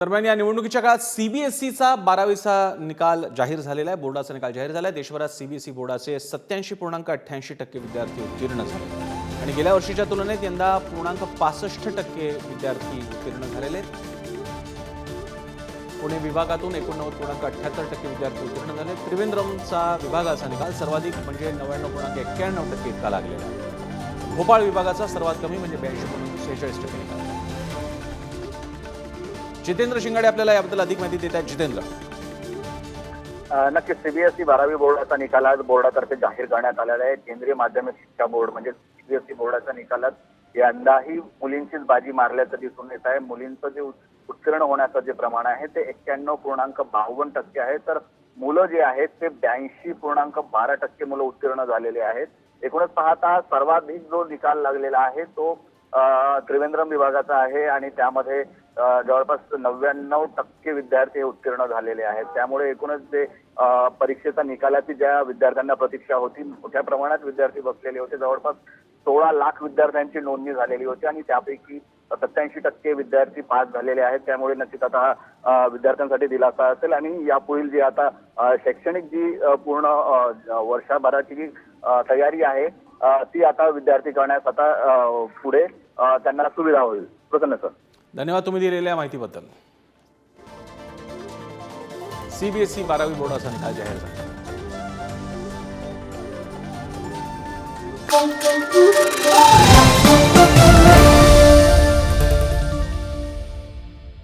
दरम्यान या निवडणुकीच्या काळात सीबीएसईचा बारावीचा निकाल जाहीर झालेला आहे बोर्डाचा निकाल जाहीर झाला आहे. देशभरात सीबीएसई बोर्डाचे सत्याऐंशी पूर्णांक अठ्ठ्याऐंशी टक्के विद्यार्थी उत्तीर्ण झाले. आणि गेल्या वर्षीच्या तुलनेत यंदा पूर्णांक पासष्ट टक्के विद्यार्थी उत्तीर्ण झालेले आहेत. पुणे विभागातून एकोणनव्वद पूर्णांक अठ्ठ्याहत्तर टक्के विद्यार्थी उत्तीर्ण झाले त्रिवेंद्रमचा विभागाचा निकाल सर्वाधिक म्हणजे नव्याण्णव पूर्णांक एक्क्याण्णव टक्के इतका लागलेला आहे. भोपाळ विभागाचा सर्वात कमी म्हणजे ब्याऐंशी पूर्णांक सेहेचाळीस टक्के निकाल. जितेंद्र शिंगाडे आपल्याला याबद्दल अधिक माहिती देत आहेत. जितेंद्र. अ, नक्कीच. सीबीएसई बारावी बोर्डाचा निकाल आज बोर्डातर्फे जाहीर करण्यात आलेला आहे. केंद्रीय माध्यमिक शिक्षा बोर्ड म्हणजे सीबीएसई बोर्डाच्या निकालात यंदाही मुलींचीच बाजी मारल्याचं दिसून येत आहे. मुलींचं जे उत्तीर्ण होण्याचं जे प्रमाण आहे ते एक्क्याण्णव पूर्णांक बावन्न टक्के आहे. तर मुलं जे आहेत ते ब्याऐंशी पूर्णांक बारा टक्के मुलं उत्तीर्ण झालेले आहेत. एकूणच पाहता सर्वाधिक जो निकाल लागलेला आहे तो त्रिवेंद्रम विभागाचा आहे. आणि त्यामध्ये जवळपास नव्याण्णव टक्के विद्यार्थी हे उत्तीर्ण झालेले आहेत. त्यामुळे एकूणच जे परीक्षेचा निकालाची ज्या विद्यार्थ्यांना प्रतीक्षा होती मोठ्या प्रमाणात विद्यार्थी बसलेले होते. जवळपास सोळा लाख विद्यार्थ्यांची नोंदणी झालेली होती आणि त्यापैकी सत्याऐंशी टक्के विद्यार्थी पास झालेले आहेत. त्यामुळे नक्कीच आता हा विद्यार्थ्यांसाठी दिलासा असेल आणि यापुढील जी आता शैक्षणिक जी पूर्ण वर्षभराची जी तयारी आहे ती आता विद्यार्थी करण्यास आता पुढे त्यांना सुविधा होईल. प्रसन्न सर. धन्यवाद तुम्ही दिलेल्या माहितीबद्दल. सीबीएसई बारावी बोर्डाचा निकाल जाहीर झाला?